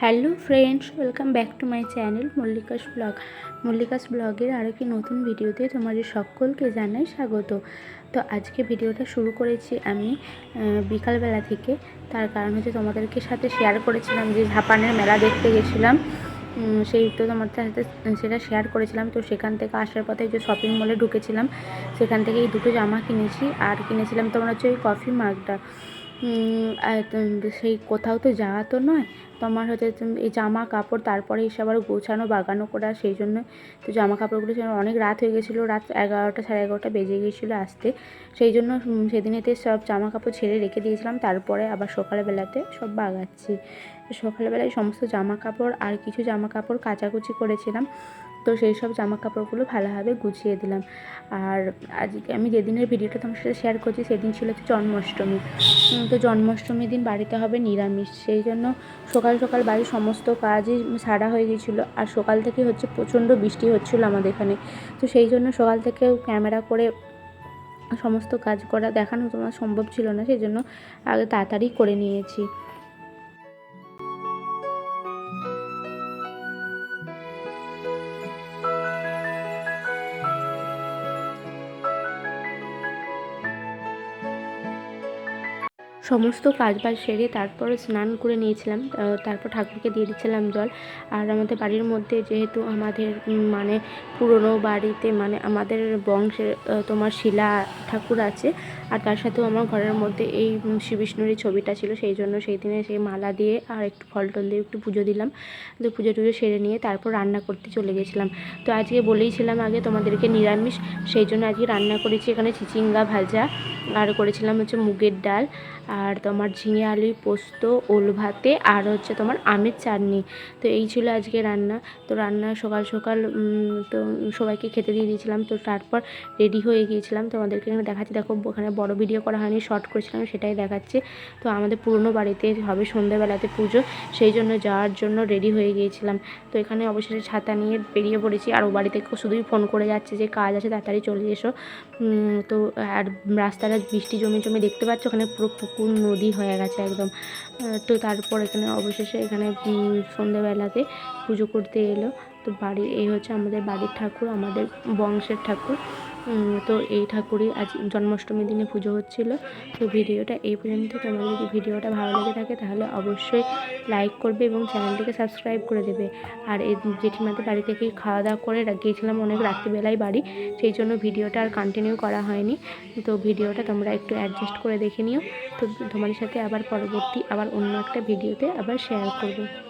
Hello friends, welcome back to my channel Mallika's blog. Mallika's ব্লগের আরেকটি নতুন ভিডিওতে তোমাদের সকলকে জানাই স্বাগত। তো আজকে ভিডিওটা শুরু করেছি আমি বিকালবেলা থেকে। তার কারণ হচ্ছে তোমাদেরকে সাথে শেয়ার করেছিলাম যে ঝাপানের মেলা দেখতে গেছিলাম। সেই তো তোমাদের সাথে সেটা শেয়ার করেছিলাম। তো সেখান থেকে আসার পথে যে শপিং মলে ঢুকেছিলাম। সেখান থেকে এই দুটো জামা কিনেছি আর কিনেছিলাম তোমার হচ্ছে ওই কফি আর সেই কোথাও তো যাওয়া তো নয় তোমার হচ্ছে এই জামা কাপড় তারপরে এসে আবার গোছানো, বাগানো করা, সেই জন্য তো জামা কাপড়গুলো অনেক রাত হয়ে গেছিল, রাত এগারোটা সাড়ে এগারোটা বেজে গিয়েছিল আসতে। সেই জন্য সেদিনেতে সব জামা কাপড় ছেড়ে রেখে দিয়েছিলাম, তারপরে আবার সকালবেলাতে সব বাগাচ্ছি। সকালবেলায় সমস্ত জামা কাপড় আর কিছু জামা কাপড় কাচাকুচি করেছিলাম, তো সেই সব জামা কাপড়গুলো ভালোভাবে গুছিয়ে দিলাম। আর আজকে আমি যেদিনের ভিডিওটা তোমার সাথে শেয়ার করছি, সেদিন ছিল হচ্ছে জন্মাষ্টমী। তো জন্মাষ্টমীর দিন বাড়িতে হবে নিরামিষ, সেই জন্য সকাল সকাল সকাল বাড়ির সমস্ত কাজই সারা হয়ে গিয়েছিল আর সকাল থেকে হচ্ছে প্রচণ্ড বৃষ্টি হচ্ছিল আমাদের এখানে। তো সেই জন্য সকাল থেকে ক্যামেরা করে সমস্ত কাজ করা দেখানো তোমার সম্ভব ছিল না সেই জন্য আগে তাড়াতাড়ি করে নিয়েছি। সমস্ত কাজ বাজ সেরে তারপরে স্নান করে নিয়েছিলাম। তারপর ঠাকুরকে দিয়ে দিচ্ছিলাম জল। আর আমাদের বাড়ির মধ্যে যেহেতু আমাদের মানে পুরনো বাড়িতে মানে আমাদের বংশের তোমার শিলা ঠাকুর আছে। আর তার সাথেও আমার ঘরের মধ্যে এই শ্রী ছবিটা ছিল। সেই জন্য সেই দিনে সেই মালা দিয়ে আর একটু ফল টল দিয়ে একটু পুজো দিলাম। তো পুজো টুজো সেরে নিয়ে তারপর রান্না করতে চলে গেছিলাম। তো আজকে বলেইছিলাম আগে তোমাদেরকে নিরামিষ। সেই জন্য আজকে রান্না করেছি এখানে চিচিঙ্গা ভাজা। আর করেছিলাম হচ্ছে মুগের ডাল। আর তোমার ঝিঙে আলুই পোস্ত, ওল ভাতে আর হচ্ছে তোমার আমের চাটনি। তো এই ছিল আজকে রান্না। তো রান্না সকাল সকাল তো সবাইকে খেতে দিয়ে দিয়েছিলাম। তো তারপর রেডি হয়ে গিয়েছিলাম। তোমাদেরকে এখানে দেখাচ্ছি। দেখো, ওখানে বড় ভিডিও করা হয়নি, শর্ট করেছিলাম, সেটাই দেখাচ্ছি। তো আমাদের পুরনো বাড়িতে হবে সন্ধ্যাবেলাতে পুজো, সেই জন্য যাওয়ার জন্য রেডি হয়ে গিয়েছিলাম। তো এখানে অবশেষে ছাতা নিয়ে বেরিয়ে পড়েছি। আর ও বাড়ি থেকে শুধুই ফোন করে যাচ্ছে যে কাজ আছে, তাড়াতাড়ি চলে এসো। তো আর রাস্তাটা বৃষ্টি জমে জমে দেখতে পাচ্ছ, ওখানে পুরো পুকুর নদী হয়ে গেছে একদম। তো তারপর এখানে অবশেষে এখানে সন্ধ্যেবেলাতে পুজো করতে এলো। তো বাড়ি এই হচ্ছে আমাদের বাড়ির ঠাকুর, আমাদের বংশের ঠাকুর। তো এই ঠাকুরই আজ জন্মাষ্টমীর দিনে পুজো হচ্ছিল। তো ভিডিওটা এই পর্যন্ত। তোমাদের যদি ভিডিওটা ভালো লেগে থাকে, তাহলে অবশ্যই লাইক করবে এবং চ্যানেলটিকে সাবস্ক্রাইব করে দেবে। আর এই জেঠিমাদের বাড়ি থেকেই খাওয়া দাওয়া করে গিয়েছিলাম অনেক রাত্রিবেলায় বাড়ি, সেই জন্য ভিডিওটা আর কন্টিনিউ করা হয়নি। তো ভিডিওটা তোমরা একটু অ্যাডজাস্ট করে দেখে নিও। তো তোমাদের সাথে আবার পরবর্তী, আবার অন্য একটা ভিডিওতে আবার শেয়ার করব।